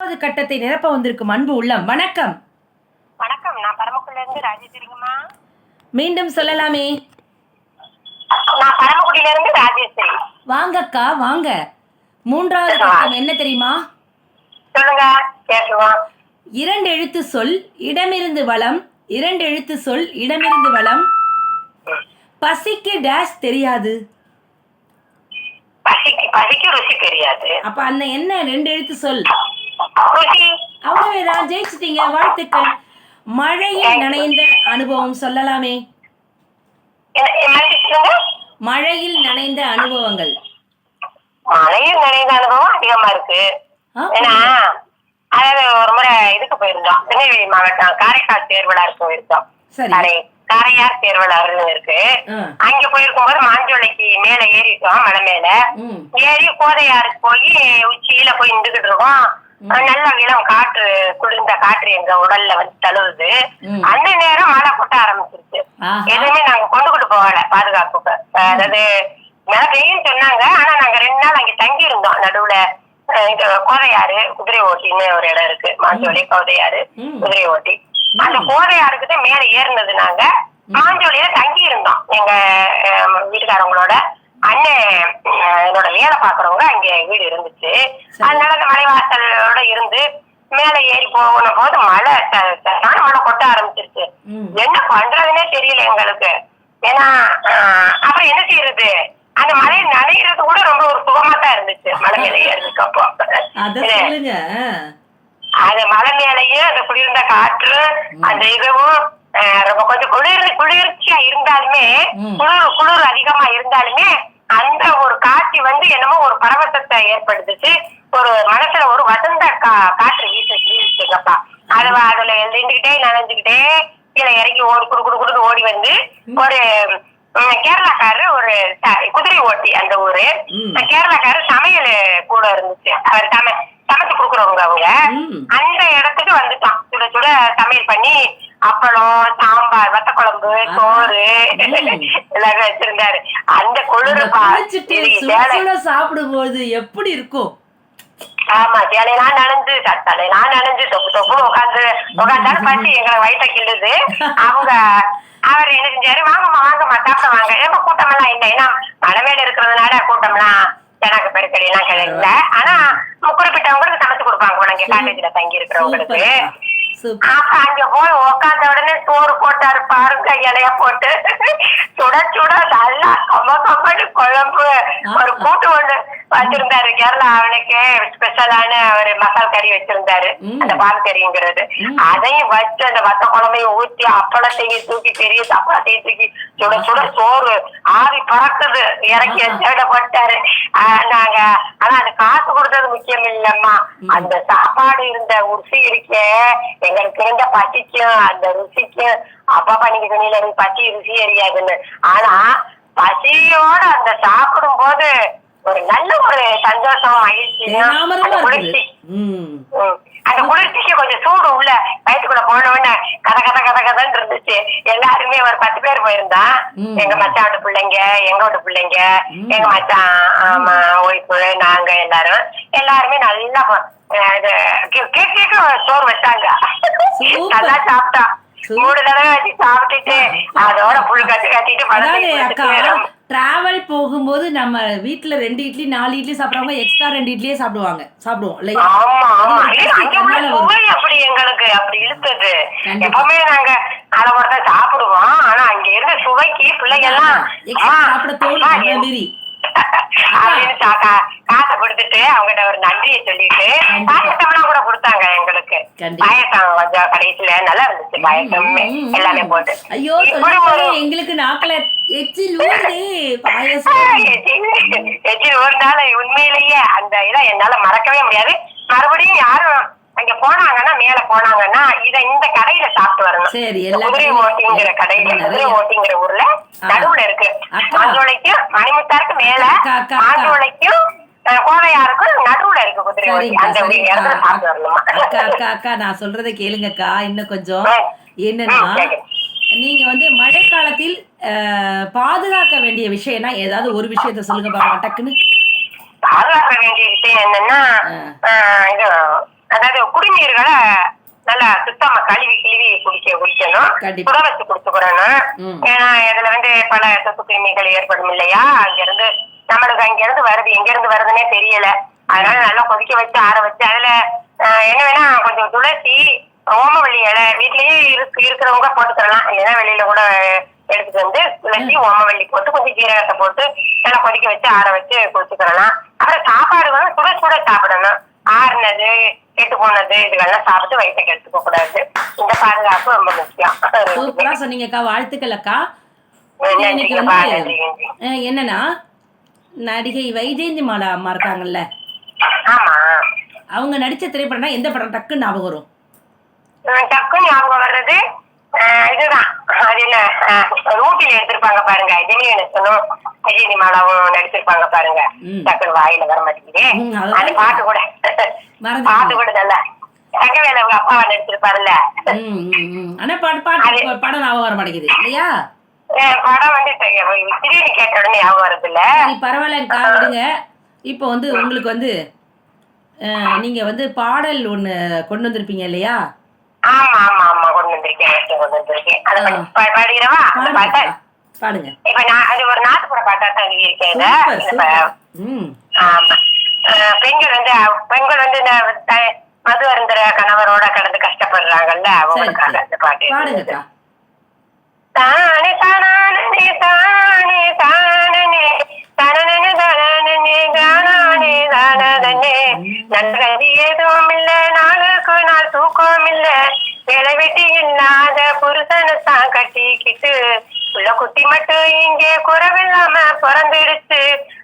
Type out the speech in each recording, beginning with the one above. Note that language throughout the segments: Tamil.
மூன்றாவது கட்டத்தை நிரப்ப வந்திருக்கும் அன்பு உள்ளம். வணக்கம். வணக்கம். நான் பரமக்குடில இருந்து ராஜேஸ்வரிங்கம்மா மீண்டும் சொல்லலாமே. நான் பரமக்குடியில இருந்து ராஜேஸ்வரி வாங்கக்கா வாங்க. மூன்றாவது கட்டம் என்ன தெரியுமா? சொல்லுங்க. இரண்டு எழுத்து சொல் இடமிருந்து வளம். இரண்டு எழுத்து சொல் இடமிருந்து வளம். பசிக்கு டேஷ் தெரியாது. பசிக்கு பசிக்கு ருசி தெரியாது. அப்ப அந்த என்ன? ரெண்டு எழுத்து சொல். அவ்வளவுதான். ஜெயிச்சிட்டீங்க. வாழ்த்துக்கள். மழையில் நனைந்த அனுபவம் சொல்லலாமே. மழையில் நனைந்த அனுபவங்கள். மழையில் நிறைந்த அனுபவம் அதிகமா இருக்கு. ஏன்னா அதாவது ஒரு முறை இதுக்கு போயிருந்தோம். திருநெல்வேலி மாவட்டம் காரைக்கால் தேர்விழாருக்கு போயிருந்தோம். சரி. காரை காரையார் தேர்விழாருன்னு இருக்கு. அங்க போயிருக்கும்போது மாஞ்சோலைக்கு மேல ஏறிட்டோம் மலை மேல. ஏறி கோதையாருக்கு போய் உச்சியில போய் நின்றுகிட்டு இருக்கோம். நல்ல இளம் காற்று குளிர்ந்த காற்று எங்க உடல்ல வந்து தழுவுது. அந்த நேரம் மழை கொட்ட ஆரம்பிச்சிருச்சு. எதுவுமே நாங்க கொண்டுகிட்டு போகல பாதுகாப்புக்கு. அதாவது மழை பெய்யும் சொன்னாங்க. ஆனா நாங்க ரெண்டு நாள் அங்க தங்கி இருந்தோம் நடுவுல கோதையாறு குதிரை ஓட்டின்னு ஒரு இடம் இருக்கு. மாஞ்சோலி கோதையாறு. குதிரை ஓட்டி. அந்த கோதையாருக்கு தான் மேல ஏறினது நாங்க. மாஞ்சோலியில தங்கி இருந்தோம் எங்க வீட்டுக்காரங்களோட அண்ணன் என்னோட வேலை பாக்குறவங்க அங்க வீடு இருந்துச்சு. அதனால அந்த மலைவாசலோட இருந்து மேல ஏறி போன போது மழை சரியான மழை கொட்ட ஆரம்பிச்சிருச்சு. என்ன பண்றதுன்னே தெரியல எங்களுக்கு. ஏன்னா அப்புறம் என்ன செய்யறது? அந்த மழை நனைகிறது கூட ரொம்ப ஒரு சுகமா தான் இருந்துச்சு மலை மேல ஏறதுக்கு அப்போ அத மலை மேலேயே அந்த குளிர்ந்த காற்று அந்த இதுவும் ரொம்ப கொஞ்சம் குளிர் குளிர்ச்சியா இருந்தாலுமே. குளிர் குளிர் அதிகமா இருந்தாலுமே அந்த ஒரு காட்சி வந்து என்னமோ ஒரு பரவசத்தை ஏற்படுத்துச்சு. ஒரு மனசுல ஒரு வசந்த கா காற்று வீச வீசுங்கப்பா அது அதுல நின்றுகிட்டே நனைஞ்சுக்கிட்டே கீழே இறங்கி ஓடி குடு குடு குடுன்னு ஓடி வந்து ஒரு கேரளாக்காரரு ஒரு குதிரை ஓட்டி அந்த ஊரு. ம். கேரளாக்காரர் சமையல் கூட இருந்துச்சு. அவர் சமை சமைச்சு கொடுக்குறவங்க அவங்க. அந்த இடத்துக்கு வந்துட்டான். சுட சுட சமையல் பண்ணி அப்பளம் சாம்பார் வத்த குழம்பு சோறு. எல்லாமே வச்சிருந்தாரு. அந்த குளிர் சாப்பிடும்போது எப்படி இருக்கும்? ஆமா சேலையெல்லாம் நனைஞ்சு தலையெல்லாம் நனைஞ்சு தொப்பு தொப்புன்னு உட்காந்து உட்காந்தாலும் பசி எங்களை வயிற்ற கிள்ளுது. அவங்க அவர் என்ன செஞ்சாரு? வாங்கம்மா வாங்கம்மா சாப்பிட வாங்க. ஏமா கூட்டம் எல்லாம் இல்லை. ஏன்னா மேல இருக்கிறதுனால கூட்டம்லாம் எனக்கு பெருக்கடி எல்லாம் கிடையாது ஆனா குறிப்பிட்டவங்களுக்கு சமைச்சு கொடுப்பாங்க. உனக்கு காலேஜ்ல தங்கி இருக்கிறவங்களுக்கு அங்க போய் உக்காந்த உடனே சோறு போட்டாரு பாருங்க இலைய போட்டு. சுட சுட நல்லா கம்ம கம்மனு குழம்பு. ஒரு கூட்டு ஒண்ணு. வச்சிருந்தாரு கேரளா அவனுக்கு ஸ்பெஷலான ஒரு மசால் கறி வச்சிருந்தாரு. அந்த பால் கறிங்கிறது. அதையும் வச்சு அந்த வத்த குழம்பையும் ஊத்தி அப்பளத்தையும் தூக்கி பெரிய தப்பாத்தையும் தூக்கி சுட சுட சோறு ஆவி பறக்குது. இறக்கி சேட போட்டாரு. நாங்க ஆனா அது காசு கொடுத்தது முக்கியம் இல்லம்மா. அந்த சாப்பாடு இருந்த ருசி இருக்கே எங்களுக்கு இருந்த பசிக்கும். அந்த ருசிக்கும். அப்பா பண்ணிக்க சொன்னீங்க பசி ருசி அறியாதுன்னு. ஆனா பசியோட அந்த சாப்பிடும் போது ஒரு நல்ல ஒரு சந்தோஷம் இருக்குது. குளிர்ச்சி. அந்த குளிர்ச்சிக்கு கொஞ்சம் சூடு உள்ள வயிற்றுக்குள்ள போன உடனே கத கத கத கதன்னு இருந்துச்சு. எல்லாருமே ஒரு பத்து பேர் போயிருந்தோம் ம். எங்க மச்சான் வீட்டு பிள்ளைங்க எங்க வீட்டு பிள்ளைங்க. எங்க மச்சான் ஆமா ஒய்ஃபு நாங்க எல்லாரும். எல்லாருமே நல்லா கேக்கு சோறு வச்சாங்க. நல்லா சாப்பிட்டோம் சூப்பர். மூணு தடவை வச்சு சாப்பிட்டுட்டு அதோட புல் கட்டு கட்டிட்டு அக்கா. டிராவல் போகும்போது நம்ம வீட்ல ரெண்டு இட்லி நாலு இட்லி சாப்பிடுறவங்க எக்ஸ்ட்ரா ரெண்டு இட்லியே சாப்பிடுவாங்க. சாப்பிடுவோம். இல்லையா? அப்படி எங்களுக்கு அப்படி இழுத்தது. எப்பவுமே நாங்க அளவோட சாப்பிடுவோம். ஆனா அங்க இருந்த சுவைக்கு பிள்ளைங்க எல்லாம் சாப்பிட தோணும் அப்படின்னு காசை கொடுத்துட்டு அவங்ககிட்ட ஒரு நன்றியை சொல்லிட்டு. பாயசம்லாம் கூட கொடுத்தாங்க எங்களுக்கு. பாயசம் கொஞ்சம் கடைசியில நல்லா இருந்துச்சு பாயசமே எல்லாமே. போட்டு ஐயோ எங்களுக்கு நாக்கல எச்சில் நாள் உண்மையிலேயே அந்த இதை என்னால மறக்கவே முடியாது மறுபடியும் யாரும் அங்க போனாங்கன்னா மேல போனாங்கன்னா இத இந்த கடையில சாப்பிட்டு வரணும் சரி, குதிரை ஓட்டிங்கிற கடையில. குதிரை ஓட்டிங்கிற ஊர்ல நடுவுல இருக்கு. மாஞ்சோலைக்கும் மணிமுத்தாருக்கு மேல. மாஞ்சோலைக்கும் நான் சொல்றதை கேளுங்கக்கா இன்னும் கொஞ்சம். என்னன்னா. நீங்க வந்து மழைக்காலத்தில் அஹ், பாதுகாக்க வேண்டிய விஷயம்னா ஏதாவது ஒரு விஷயத்த சொல்லுங்க பாருங்க டக்குன்னு பாதுகாக்க வேண்டிய விஷயம் என்னன்னா அதாவது குடிநீர்களை நல்லா சுத்தமா கழுவி கிழுவி குடிக்க குடிக்கணும். சுட வச்சு குடிச்சுக்கிறணும். ஏன்னா இதுல வந்து பல சொத்து கிருமிகள் ஏற்படும் இல்லையா? அங்க இருந்து நம்மளுக்கு அங்க இருந்து வருது. எங்க இருந்து வருதுன்னே தெரியல. அதனால நல்லா கொதிக்க வச்சு ஆற வச்சு அதுல என்ன வேணா கொஞ்சம் துளசி ஓமவள்ளி இலை வீட்லயே இருக்கு இருக்கிறவங்க போட்டுக்கலாம் இல்லைன்னா வெளியில கூட எடுத்துட்டு வந்து துளசி ஓமவள்ளி போட்டு கொஞ்சம் ஜீரகத்தை போட்டு நல்லா கொதிக்க வச்சு ஆற வச்சு குடிச்சுக்கலாம் அப்புறம் சாப்பாடு வந்து சுட சுட சாப்பிடணும். ஆறுனது கெட்டு போனது இதுகள்லாம் சாப்பிட்டு வயிற்றை கெடுத்துக்க கூடாது. இந்த பாதுகாப்பு ரொம்ப முக்கியம். சூப்பரா சொன்னீங்கக்கா வாழ்த்துக்கள் அக்கா இன்னைக்கு வந்து என்னன்னா நடிகை வைஜெயந்தி மாலா அம்மா இருக்காங்கல்ல ஆமா. அவங்க நடிச்ச திரைப்படம்னா எந்த படம்? டக்குன்னு ஞாபகம் வரும். டக்குன்னு ஞாபகம் வர்றது இதுதான். அது என்ன? ஊட்டியில எடுத்திருப்பாங்க பாருங்க. விஜயனி மாலாவும் நடிச்சிருப்பாங்க பாருங்க. டக்குன்னு வாயில வர மாட்டேங்குது. அந்த பாட்டு கூட. பாட்டு கூட நல்லா தங்கவேல அவங்க அப்பாவை நடிச்சிருப்பாருல்ல. ஆனா பாட்டு பாட்டு படம் ஞாபகம் வர மாட்டேங்குது. இல்லையா? படம் வந்து திடீர்னு கேட்ட உடனே ஞாபகம் வருது இல்ல? பரவாயில்லக்கா விடுங்க. இப்போ வந்து உங்களுக்கு வந்து நீங்க வந்து பாடல் ஒண்ணு கொண்டு வந்திருப்பீங்க இல்லையா? ஆமா ஆமா ஆமா. கொண்டு வந்திருக்கேன். கொண்டு வந்திருக்கேன். அதை ஆ. பா- பாடிக்கிறவா? அந்த பாட்டை? பாடுங்க. இப்ப நான் அது ஒரு நாட்டுப்புற பாட்டா தான் எழுதியிருக்கேன் ஆமா. பெண்கள் வந்து பெண்கள் வந்து மது அருந்துற கணவரோட கடந்து கஷ்டப்படுறாங்கல்ல அவங்களுக்காக அந்த பாட்டு பாடுங்கக்கா தானே தானானே தானே தானனே தானானே தானனே நல்லது எதுவும் இல்ல நாளுக்கு நாள் தூக்கம் இல்ல வேலை வெட்டி இல்லாத புருஷனை தான் கட்டிக்கிட்டு உள்ள குட்டி மட்டும் இங்கே குறவில்லாம பிறந்துடுச்சு.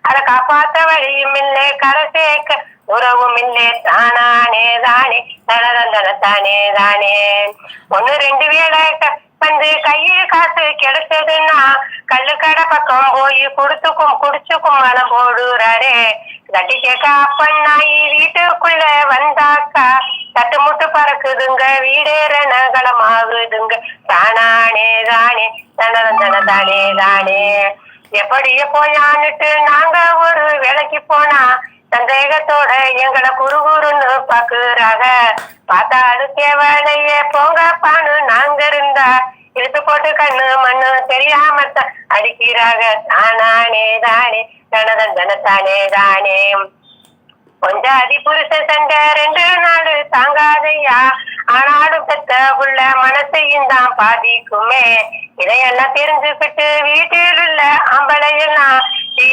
அதை காப்பாத்த வழியும் இல்லை கரை சேர்க்க. உறவும் இல்லை தானானே தானே. தனதந்தன தானே தானே. ஒண்ணு ரெண்டு வேலை வந்து கையில் காசு கிடைச்சதுன்னா கல்லு கடை பக்கம் போய் குடுத்துக்கும் குடிச்சுக்கும் மனம் போடுறாரே. தட்டி கேட்க அப்பன் நாய் வீட்டுக்குள்ள வந்தாக்கா. தட்டு முட்டு பறக்குதுங்க வீடேற நகலமாகுதுங்க தானானே தானே. தனதந்தன தானே தானே. எப்படியே போயான்னுட்டு நாங்க ஒரு வேலைக்கு போனா சந்தேகத்தோட எங்களை குறுகுறுன்னு பாக்குறாங்க பார்த்தா அது தேவலையே போங்க பானு நாங்க இருந்தா இழுத்து போட்டு கண்ணு மண்ணு தெரியாம அடிக்கிறாங்க தானானே தானே தனதன் தனத்தானே தானே. கொஞ்சம் அதி புருஷ சண்டை ரெண்டு நாள் தாங்காதையா? ஆனாலும் பெத்த உள்ள மனசையும் தான் பாதிக்குமே. இதையெல்லாம் தெரிஞ்சுக்கிட்டு வீட்டில் உள்ள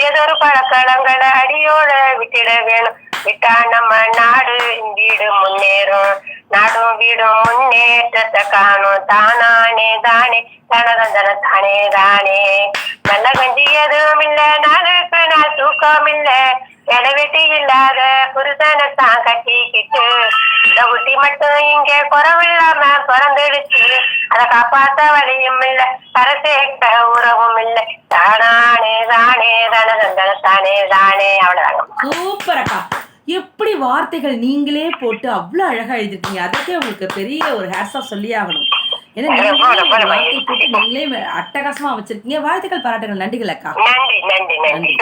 தீயதொரு பழக்கலங்களை அடியோட விட்டுட வேணும். விட்டா நம்ம நாடு வீடு முன்னேறும். நாடும் வீடும் முன்னேற்றத்தை காணும். தானானே தானே. தனதந்தன தானே தானே. நல்ல கஞ்சி எதுவும் இல்லை நாளுக்கு நாள் தூக்கம் இல்லை இடவெட்டி இல்லாத புருஷனை தான் கட்டிக்கிட்டு இந்த குட்டி மட்டும் இங்க குறவில்லாம பிறந்துடுச்சு. அதை காப்பாத்த வழியும் இல்ல கரை சேர்க்க உறவும் இல்ல. தானானே தானே தனதந்தன தானே தானே அவ்வளவுதாங்க. சூப்பர் அக்கா எப்படி வார்த்தைகள் நீங்களே போட்டு அவ்வளோ அழகா எழுதிருக்கீங்க. அதுக்கே உங்களுக்கு பெரிய ஒரு ஹேட்ஸ் ஆஃப் சொல்லியே ஆகணும். ஏன்னா நீங்களே போட்டு நீங்களே வச்சிருக்கீங்க. வாழ்த்துக்கள் பாராட்டுகள் நன்றிகள் அக்கா. நன்றி நன்றி நன்றி.